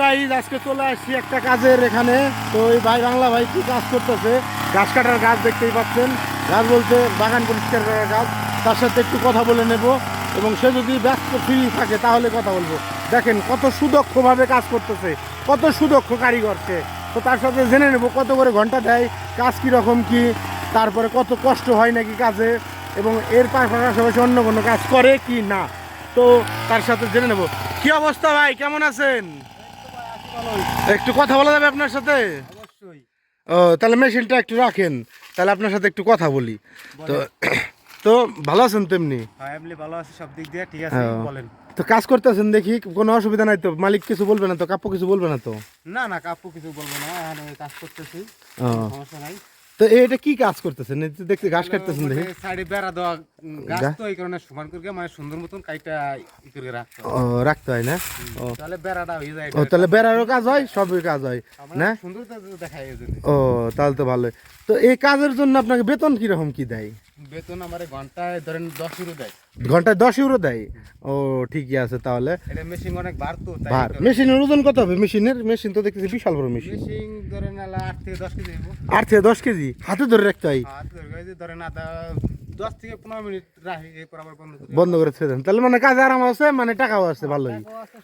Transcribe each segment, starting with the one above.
Guys আজকে চলে আসছি একটা কাজের এখানে। তো এই ভাই বাংলা ভাই কি কাজ করতেছে? গাছ কাটার গাছ দেখতেই পাচ্ছেন। গাছ বলতে বাগান পরিষ্কার করার গাছ। তার সাথে একটু কথা বলে নেব। এবং সে যদি ব্যস্ত ফ্রি থাকে, তাহলে কথা বলব। দেখেন, কত সুদক্ষভাবে কাজ করতেছে, কত সুদক্ষ কারিগর সে তো তার সাথে জেনে নেব, কত করে ঘণ্টা দেয়, কাজ কীরকম কি, তারপরে কত কষ্ট হয় নাকি কাজে, এবং এর পাশাপাশি অন্য কোনো কাজ করে কি না। তো তার সাথে জেনে নেব। কি অবস্থা ভাই? কেমন আছেন? একটু কথা বলা যাবে আপনার সাথে? অবশ্যই। ও তাহলে মেশিনটা একটু রাখেন তাহলে আপনার সাথে একটু কথা বলি। তো তো ভালো আছেন তেমনি? হ্যাঁ ভালো আছে সব দিক দিয়ে ঠিক আছে। বলেন। তো কাজ করতেছেন দেখি কোনো অসুবিধা নাই তো? মালিক কিছু বলবে না তো? কাপ্পু কিছু বলবে না তো? না না কাপু কিছু বলবে না কাজ করতেছি সমস্যা নাই। তো এটা কি কাজ করতেছেন? দেখতে ঘাস কাটতেছেন দেখি। সাইডে বেড়া দেওয়া গাছ তো এই কারণে সমান করে মানে সুন্দর মতন কাইটা ই করে রাখতে ও রাখতে হয় না? ও। তাহলে বেড়াটা হয়ে যায় ও তাহলে বেড়ারও কাজ হয় সবই কাজ হয় না? সুন্দর দেখায় ও তাহলে তো ভালো তো এই কাজের জন্য আপনাকে বেতন কীরকম কি দেয়? বেতন আমার ঘন্টায় ধরেন দশ ইউরো দেয়। ঘন্টায় দশ ইউরো দেয়? ও ঠিকই আছে তাহলে। এটা মেশিন অনেক বার তো। তাই ভার মেশিনের ওজন কত হবে? মেশিনের মেশিন তো দেখতেছি বিশাল বড় মেশিন মেশিন ধরেন আট থেকে দশ কেজি আট থেকে দশ কেজি? হাতে ধরে রাখতে হয়। হাত ধরে ধরেন আধা দশ থেকে পনেরো মিনিট রাখি এরপর আবার বন্ধ করে বন্ধ করে ছেড়ে দেন। তাহলে মানে কাজ আরাম আছে মানে টাকাও আছে ভালোই।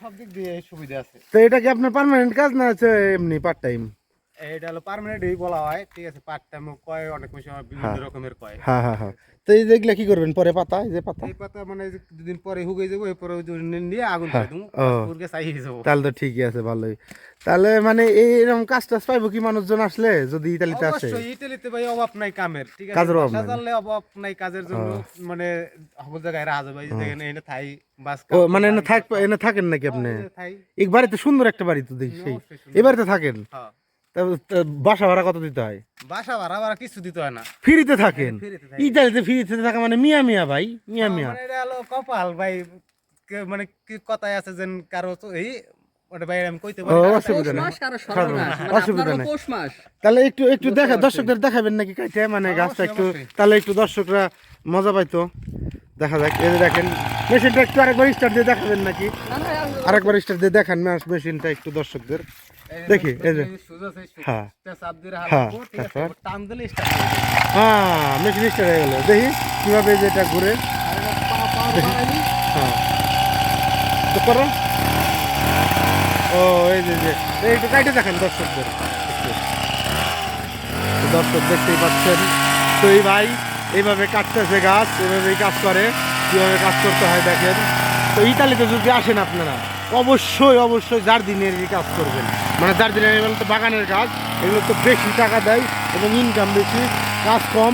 সব দিক দিয়ে সুবিধা আছে। তো এটা কি আপনার পার্মানেন্ট কাজ না আছে এমনি পার্ট টাইম এটা হলো পার্মানেন্টই বলা হয় ঠিক আছে? পার্ট টাইম কয় অনেক সময় বিভিন্ন হ্যাঁ। রকমের কয়। হ্যাঁ হ্যাঁ হ্যাঁ। তো এই যেগুলা কি করবেন? পরে পাতা এই যে পাতা? এই পাতা মানে দুদিন পরে হুগে যাব এরপরে নিয়ে আগুন হ্যাঁ, করে দেবো পুরকে চাইয়ে যাব। তাহলে তো ঠিকই আছে ভালোই। তাহলে মানে কাজ টাজ পাইবো কি মানুষজন আসলে যদি ইতালিতে আসে? অবশ্যই ইটালিতে ভাই অভাব নাই কামের ঠিক আছে? কাজের অভাব নাই। অভাব নাই কাজের জন্য মানে সকল জায়গায় রাজা ভাই দেখেন এনে থাই বাস মানে এনে থাক এনে থাকেন নাকি আপনি? এক বাড়িতে সুন্দর একটা বাড়ি তো দেখি সেই। এই বাড়িতে থাকেন? হ্যাঁ। তা তা বাসা ভাড়া কত দিতে হয়? বাসা ভাড়া ভাড়া কিছু দিতে হয় না। ফ্রিতে থাকেন? ফ্রিতে থাকি। ইতালিতে ফ্রিতে থাকা মানে মিয়া মিয়া ভাই মিয়া মিয়া। মানে এটা হলো কপাল ভাই মানে কি কথায় আছে যেন কারও তো এই মানে অসুবিধা নেই। তাহলে একটু একটু দেখা দর্শকদের দেখাবেন নাকি কাইটে? মানে গাছটা একটু তাহলে একটু দর্শকরা মজা পাইতো। দেখা যাক এই যে দেখেন মেশিনটা একটু আরেকবার স্টার্ট দিয়ে দেখাবেন নাকি? আরেকবার স্টার্ট দিয়ে দেখান মেশিনটা একটু দর্শকদের। দেখি, এই যে। হ্যাঁ। হ্যাঁ, হয়ে হ্যাঁ মেশিন স্টার্ট হয়ে গেল। দেখি কীভাবে যে এটা ঘুরে। হ্যাঁ। তো করো। ও এই যে যে। এই কাইটে দেখেন দর্শকদের। দর্শক দেখতেই পাচ্ছেন। তো এই ভাই এইভাবে কাটতেছে গাছ এভাবেই কাজ করে। কীভাবে কাজ করতে হয় দেখেন। তো ইতালিতে যদি আসেন আপনারা অবশ্যই অবশ্যই জার্দিনের কাজ করবেন। মানে জার্দিনের এগুলো তো বাগানের কাজ এগুলো তো বেশি টাকা দেয় এবং ইনকাম বেশি কাজ কম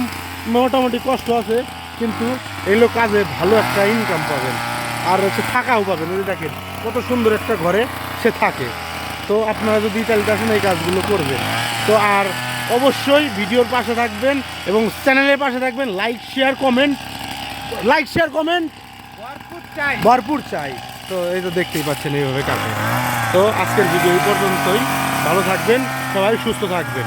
মোটামুটি কষ্ট আছে কিন্তু এগুলো কাজে ভালো একটা ইনকাম পাবেন। আর হচ্ছে থাকাও পাবেন ওই দেখেন কত সুন্দর একটা ঘরে সে থাকে। তো আপনারা যদি ইতালিতে আসেন এই কাজগুলো করবেন। তো আর অবশ্যই ভিডিওর পাশে থাকবেন এবং চ্যানেলের পাশে থাকবেন like share comment like share comment ভরপুর চাই। ভরপুর চাই। তো এই তো দেখতেই পাচ্ছেন এইভাবে কাটে। তো আজকের ভিডিও এই পর্যন্তই। ভালো থাকবেন, সবাই সুস্থ থাকবেন।